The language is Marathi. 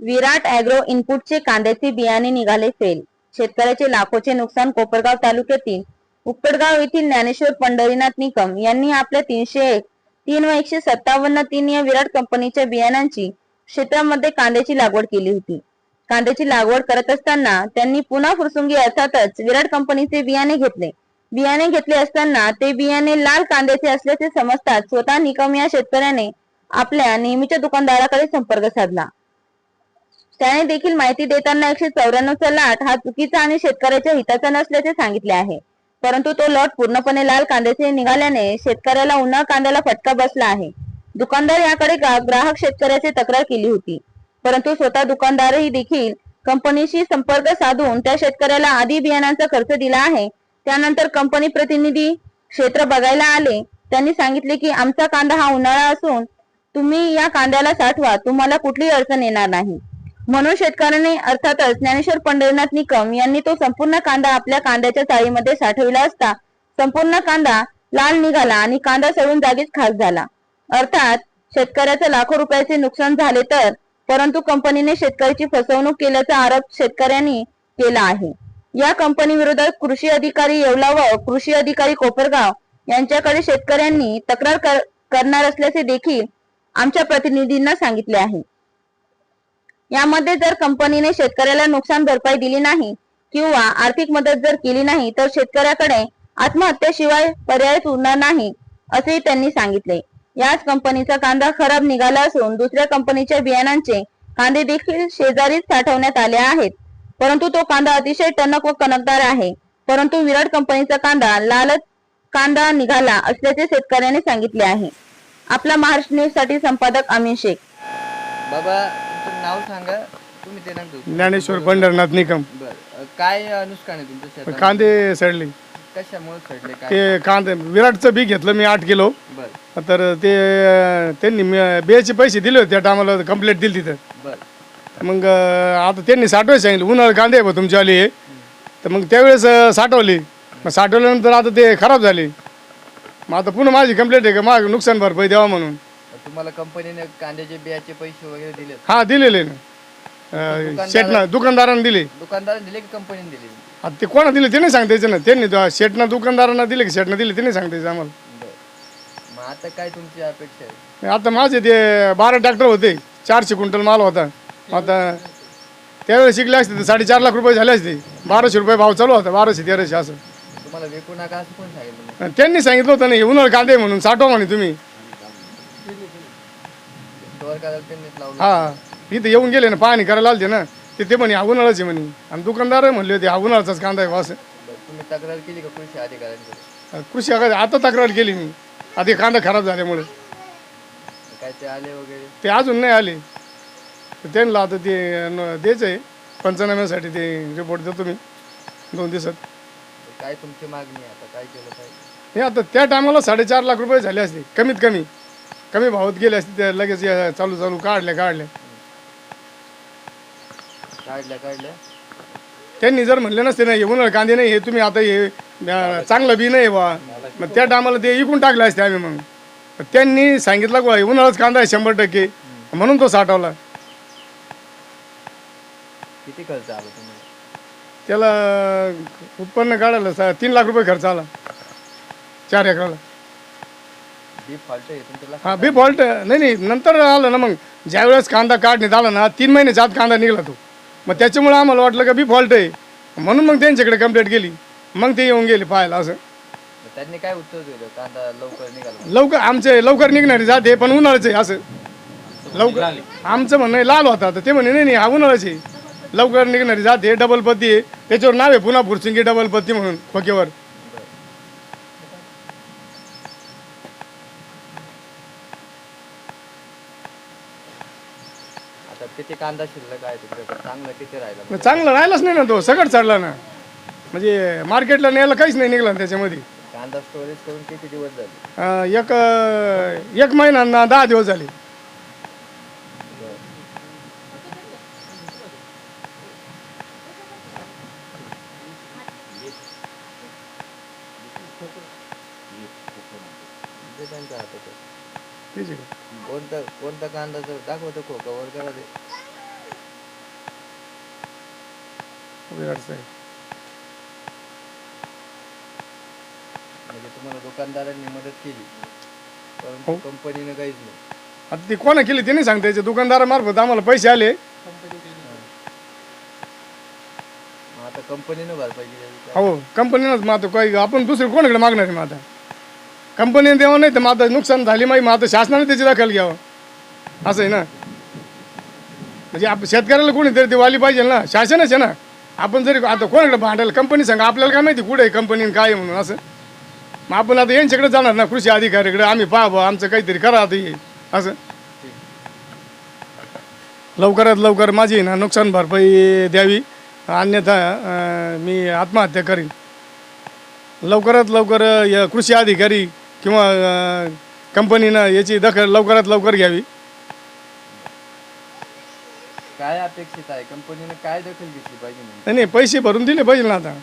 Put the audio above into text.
विराट अॅग्रो इनपुटचे कांद्याचे बियाणे निघाले फेल शेतकऱ्याचे लाखोचे नुकसान कोपरगाव तालुक्यातील उक्कडगाव येथील ज्ञानेश्वर पंढरीनाथ निकम यांनी आपल्या तीनशे एक तीन व एकशे सत्तावन्न तीन या विराट कंपनीच्या बियाणांची क्षेत्रामध्ये कांद्याची लागवड केली होती. कांद्याची लागवड करत असताना त्यांनी पुन्हा फुरसुंगी अर्थातच विराट कंपनीचे बियाणे घेतले. बियाणे घेतले असताना ते बियाणे लाल कांद्याचे असल्याचे समजताच स्वतः निकम या शेतकऱ्याने आपल्या नेहमीच्या दुकानदाराकडे संपर्क साधला. त्याने देखील माहिती देताना एकशे चौऱ्याण्णवचा लाट हा चुकीचा आणि शेतकऱ्याच्या हिताचा नसल्याचे सांगितले आहे. परंतु तो लॉट पूर्णपणे लाल कांद्याचे निघाल्याने शेतकऱ्याला उन्हाळ कांद्याला फटका बसला आहे. दुकानदार याकडे ग्राहक शेतकऱ्याची तक्रार केली होती. परंतु स्वतः दुकानदारही देखील कंपनीशी संपर्क साधून त्या शेतकऱ्याला आधी बियाणांचा खर्च दिला आहे. त्यानंतर कंपनी प्रतिनिधी क्षेत्र बघायला आले. त्यांनी सांगितले की आमचा कांदा हा उन्हाळा असून तुम्ही या कांद्याला साठवा. तुम्हाला कुठलीही अडचण येणार नाही. म्हणून शेतकऱ्यांनी अर्थातच ज्ञानेश्वर पंढरीनाथ निकम यांनी तो संपूर्ण कांदा आपल्या कांद्याच्या चाळीमध्ये साठविला असता संपूर्ण कांदा लाल निघाला आणि कांदा सडून जागीच खास झाला. अर्थात शेतकऱ्याचे लाखो रुपयाचे नुकसान झाले तर परंतु कंपनीने शेतकऱ्याची फसवणूक केल्याचा आरोप शेतकऱ्यांनी केला आहे. या कंपनी विरोधात कृषी अधिकारी येवला व कृषी अधिकारी कोपरगाव यांच्याकडे शेतकऱ्यांनी तक्रार कर- करणार असल्याचे देखील आमच्या प्रतिनिधींना सांगितले आहे. यामध्ये जर कंपनीने शेतकऱ्याला नुकसान भरपाई दिली नाही किंवा आर्थिक मदत जर केली नाही तर शेतकऱ्याकडे आत्महत्येशिवाय पर्यायच उरणार नाही असेही त्यांनी सांगितले. याच कंपनीचा कांदा खराब निघाला असून दुसऱ्या कंपनीच्या बियाणांचे कांदे देखील शेजारीच साठवण्यात आले आहेत. परंतु तो कांदा अतिशय टणक व कणकदार आहे. परंतु विराट कंपनीचा कांदा लालच कांदा निघाला असल्याचे शेतकऱ्याने सांगितले आहे. आपला महाराष्ट्र न्यूजसाठी संपादक अमिन शेख. बाबा तुमचं नाव सांगा. तुम्ही ते नाव ज्ञानेश्वर पंढरनाथ निकम. बर. काय अं, नुकसान आहे तुमच्या शेतात? कांदे सडले. कशामुळे सडले? काय? ते कांदे विराटचं बी घेतलं मी आठ किलो. बर. तर ते त्यांनी मी- बियाचे पैसे दिले होते त्या टायमाला कंप्लेंट दिली तिथं. बर. मग अं, आता त्यांनी साठवायला सांगितलं उन्हाळा कांदे आहे बा तुमच्यावाले हे. तर मग त्यावेळेस अं, साठवली. मग साठवल्यानंतर आता ते खराब झाले. मग आता पुन्हा माझी कंप्लेंट आहे का माग नुकसान भरपाई द्यावा म्हणून. तुम्हाला कंपनीने कांद्याचे बियाचे पैसे वगैरे दिले. हा दिलेले ना. अं, शेटना दुकानदारांना दिले. दुकानदाराने दिले की कंपनीने दिले? आता ते कोणा दिले? ते नाही सांगता यायचं ना. त्यांनी शेटना दुकानदारांना दिले की शेटना दिले? ते नाही सांगता यायचं आम्हाला. बर. मग आता काय तुमची अपेक्षा आहे? आता माझे ते बारा ट्रॅक्टर होते. चारशे क्विंटल माल होता. आता त्यावेळेस शिकले असते तर साडेचार लाख रुपये झाले असते. बाराशे रुपये भाव चालू होता. बाराशे तेराशे असं. तुम्हाला विकू नका असं कोण सांगितलं? आणि त्यांनी सांगितलं होतं नाही उन्हाळ कांदे म्हणून साठवा म्हणे तुम्ही. स्टोअर करायला त्यांनीच लावलं. हा इथं येऊन गेले ना पाहणी करायला आलते ना ते ते म्हणे हा उन्हाळाच म्हणे. आणि दुकानदार म्हणले होते हा उन्हाळाचाच कांदा आहे बरं, तुम्ही तक्रार केली का कृषी अधिकाऱ्यांकडे? कृषी आघाडी आता तक्रार केली मी. आता कांदा खराब झाल्यामुळे. काय ते आले वगैरे? ते अजून नाही आले. तर त्यांना आता ते न- द्यायचं आहे पंचनाम्यासाठी ते रिपोर्ट देतो मी दोन दिवसात. काय तुमची मागणी आहे? आता काय केलं पाहिजे? हे आता त्या टायमाला साडेचार लाख रुपये झाले असते कमीत कमी. कमी भावात गेले असते ते लगेच या चालू चालू काढले काढले. काढल्या काढल्या. त्यांनी जर म्हणले नसते ना हे उन्हाळा कांदे नाही हे तुम्ही आता हे अं, चांगलं बी नाही बा. मग त्या टायमाला ते इकून टाकले असते आम्ही मग. त्यांनी सांगितलं बा हे उन्हाळाच कांदा आहे शंभर टक्के. म्हणून तो साठवला. किती खर्च आला तुम्हाला? त्याला उत्पन्न काढायला सा तीन लाख रुपये खर्च आला. चार एकराला डीप फॉल्ट आहे तुमच्या हा बी फॉल्ट नाही नाही नंतर आलं ना मग. ज्यावेळेस कांदा काढण्यात आला ना तीन महिन्याच्या आत कांदा निघाला तो. मग त्याच्यामुळे आम्हाला वाटलं का बी फॉल्ट आहे. म्हणून मग त्यांच्याकडे कंप्लेंट केली. मग ते येऊन गेले पाहायला असं. त्यांनी काय उत्तर दिलं? कांदा लवकर निघाला. लवकर आमचे लवकर निघणारे जाते पण उन्हाळ्याचं आहे असं. लवकर आमचं म्हणणं आहे लाल होता. तर ते म्हणे नाही नाही हा उन्हाळ्याचं आहे. लवकर निघणारी जाते डबल पत्ती आहे. त्याच्यावर नाव आहे पुन्हा फुरसिंगी डबल पत्ती म्हणून खोक्यावर आता किती कांदा शिल्लक आहे तुमच्याकडे? चांगला किती राहिला? चांगलं राहिलाच नाही ना तो सगळं चढला ना. म्हणजे मार्केटला न्यायला काहीच नाही निघलं त्याच्यामध्ये. कांदा स्टोरेज करून किती दिवस झाले? अं, एक अं, एक महिना ना दहा दिवस झाले. त्यांच्या हातात आहे. ठीक आहे कोणता कोणता कांदा जर दाखवतो खोका वर करा ते. विराट साहेब म्हणजे तुम्हाला दुकानदारांनी मदत केली हो. परंतु कंपनीनं काहीच नाही. आता ती कोणा केली ते नाही सांगता यायचे. दुकानदारामार्फत आम्हाला पैसे आले. मग आता कंपनीनं भरपाई केली? हो कंपनीनंच मग आता काही आपण दुसरे कोणाकडे मागणार आहे मग आता? कंपनीने द्यावं नाही तर मग नुकसान झाली माहिती मग आता शासनाने त्याची दखल घ्यावं. असं आहे ना? म्हणजे आप शेतकऱ्याला कोणीतरी ते वाली पाहिजे ना? शासनच आहे ना? आपण जरी आता कोणाकडे भांडायला कंपनी सांगा आपल्याला काय माहिती कुठे आहे कंपनी काय आहे म्हणून असं? मग आपण आता यांच्याकडे जाणार ना कृषी अधिकाऱ्याकडे आम्ही पाहा आमचं काहीतरी करा आता असं? लवकरात लवकर माझी ना नुकसान भरपाई द्यावी अन्यथा मी आत्महत्या करीन. लवकरात लवकर या कृषी अधिकारी किंवा कंपनीनं याची दखल लवकरात लवकर घ्यावी. काय अपेक्षित आहे? कंपनीनं काय दखल घेतली पाहिजे नाही नाही पैसे भरून दिले पाहिजे ना आता.